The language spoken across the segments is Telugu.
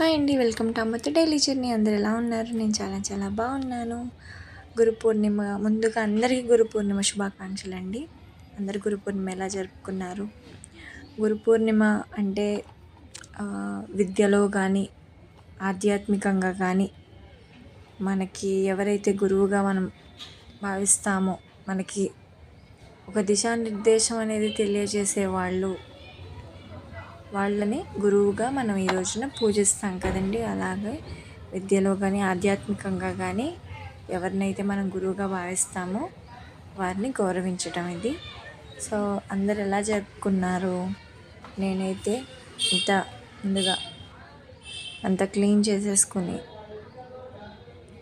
హాయ్ అండి వెల్కమ్ టు అమ్మతో డైలీ జర్నీ. అందరు ఎలా ఉన్నారు? నేను చాలా చాలా బాగున్నాను. గురు పూర్ణిమ ముందుగా అందరికీ గురు పూర్ణిమ శుభాకాంక్షలు అండి. అందరు గురు పూర్ణిమ ఎలా జరుపుకున్నారు? గురు పూర్ణిమ అంటే విద్యలో కానీ ఆధ్యాత్మికంగా కానీ మనకి ఎవరైతే గురువుగా మనం భావిస్తామో మనకి ఒక దిశానిర్దేశం అనేది తెలియజేసే వాళ్ళు వాళ్ళని గురువుగా మనం ఈ రోజున పూజిస్తాం కదండి. అలాగే విద్యలో కానీ ఆధ్యాత్మికంగా కానీ ఎవరినైతే మనం గురువుగా భావిస్తామో వారిని గౌరవించటం ఇది. సో అందరు ఎలా జరుపుకున్నారు? నేనైతే ఇంత ముందుగా అంత క్లీన్ చేసేసుకుని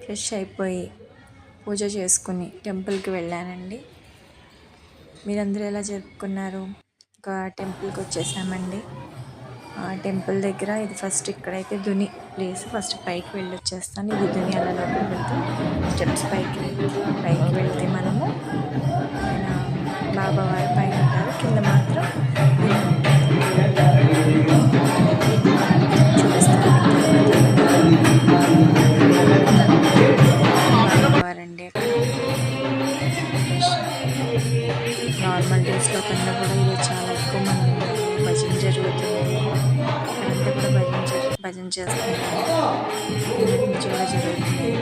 ఫ్రెష్ అయిపోయి పూజ చేసుకుని టెంపుల్కి వెళ్ళానండి. మీరందరూ ఎలా జరుపుకున్నారు? ఒక టెంపుల్కి వచ్చేసామండి. టెంపుల్ దగ్గర ఇది ఫస్ట్ ఇక్కడైతే దుని ప్లేస్. ఫస్ట్ పైకి వెళ్ళి వచ్చేస్తాను ఇది దుని అలా లోపలికి వెళ్తే స్టెప్స్ పైకి పైకి వెళ్తే మనము బాబా వారి పైన ఉంటారు. కింద మాత్రం భజన భజన చేస్తున్నారు జరుగుతుంది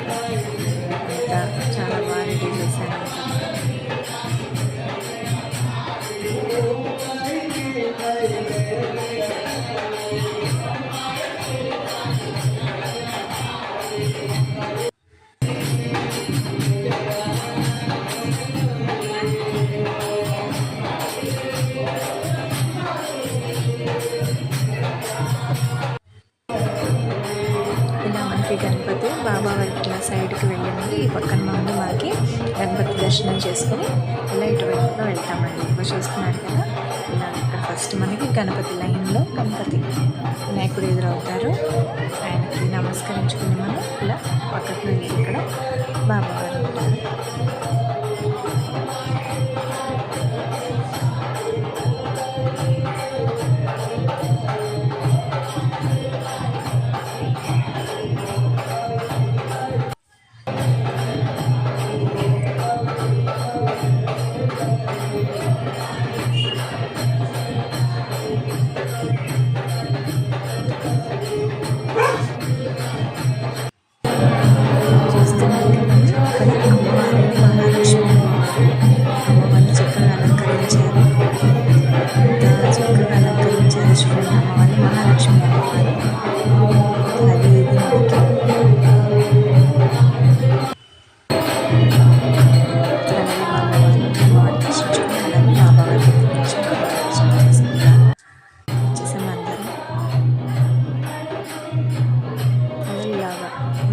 చాలా బాగా రెడీ చేశారు. గణపతి సైడ్కి వెళ్ళింది ఈ పక్కన ముందు మనకి గణపతి దర్శనం చేసుకొని ఇలా ఇటువైపుగా వెళ్తామండి. ఇప్పుడు చూస్తున్నారు కదా. ఇలా ఇక్కడ ఫస్ట్ మనకి గణపతి లైన్లో గణపతి వినాయకుడు ఎదురవుతారు.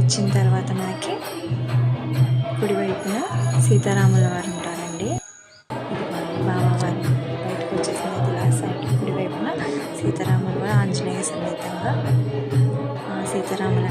వచ్చిన తర్వాత మనకి కుడివైపున సీతారాముల వారు ఉంటారండి. బాబావారు బయటకు వచ్చేసిన ఇలా సైడ్ కుడివైపున సీతారాముల వారు ఆంజనేయ సమేతంగా సీతారాముల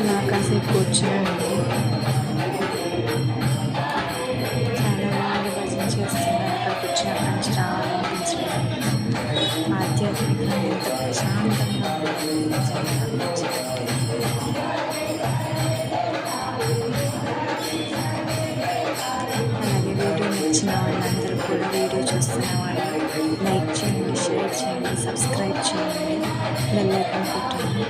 ఇలా కాసేపు కూర్చున్నానండి చాలా బాగా భజన చేస్తున్నారు. అక్కడ వచ్చినప్పటి నుంచి రావాలనిపించడం ఆధ్యాత్మికంగా ఎంత ప్రశాంతంగా అలాగే వీడియో నచ్చిన వాళ్ళందరూ కూడా వీడియో చూస్తున్న వాళ్ళు లైక్ చేయండి షేర్ చేయండి సబ్స్క్రైబ్ చేయండి. బెల్ ఐకాన్ పెట్టండి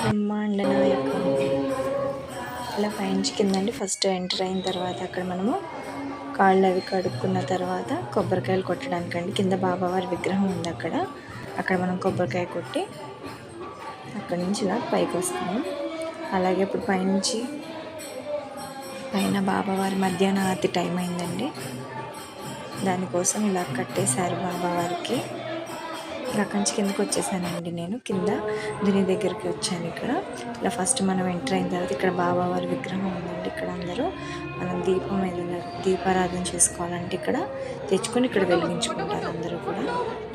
కిలాండ కోటి ఇలా పైనుంచి కిందండి. ఫస్ట్ ఎంటర్ అయిన తర్వాత అక్కడ మనము కాళ్ళు అవి కడుక్కున్న తర్వాత కొబ్బరికాయలు కొట్టడానికండి. కింద బాబావారి విగ్రహం ఉంది అక్కడ. అక్కడ మనం కొబ్బరికాయ కొట్టి అక్కడి నుంచి ఇలా పైకి వస్తాము. అలాగే ఇప్పుడు పైనుంచి పైన బాబావారి మధ్యాహ్న ఆరతి టైం అయిందండి. దానికోసం ఇలా కట్టేశారు బాబావారికి. ఇంకా అక్కడి నుంచి కిందకి వచ్చేసానండి నేను. కింద దుని దగ్గరికి వచ్చాను ఇక్కడ. ఇలా ఫస్ట్ మనం ఎంటర్ అయిన తర్వాత ఇక్కడ బాబావారి విగ్రహం ఉందండి ఇక్కడ అందరూ. మనం దీపం ఏదైనా దీపారాధన చేసుకోవాలంటే ఇక్కడ తెచ్చుకొని ఇక్కడ వెలిగించుకుంటారు అందరూ కూడా.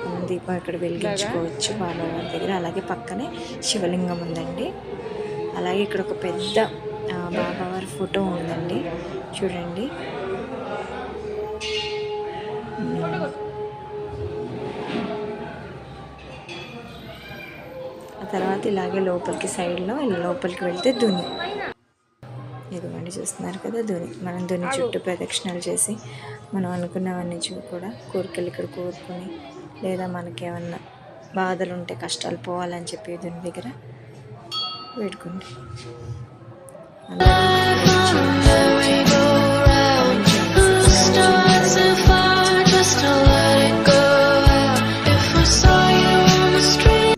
మనం దీపం ఇక్కడ వెలిగించుకోవచ్చు బాబావారి దగ్గర. అలాగే పక్కనే శివలింగం ఉందండి. అలాగే ఇక్కడ ఒక పెద్ద బాబావారి ఫోటో ఉందండి. చూడండి. తర్వాత ఇలాగే లోపలికి సైడ్లో ఇలా లోపలికి వెళ్తే దుని. ఇదిగోండి చూస్తున్నారు కదా దుని. మనం దుని చుట్టూ ప్రదక్షిణలు చేసి మనం అనుకున్నవన్నీ చూ కూడా కోరికలు ఇక్కడ కోరుకొని లేదా మనకేమన్నా బాధలు ఉంటే కష్టాలు పోవాలని చెప్పి దుని దగ్గర వేడుకోండి. అందరూ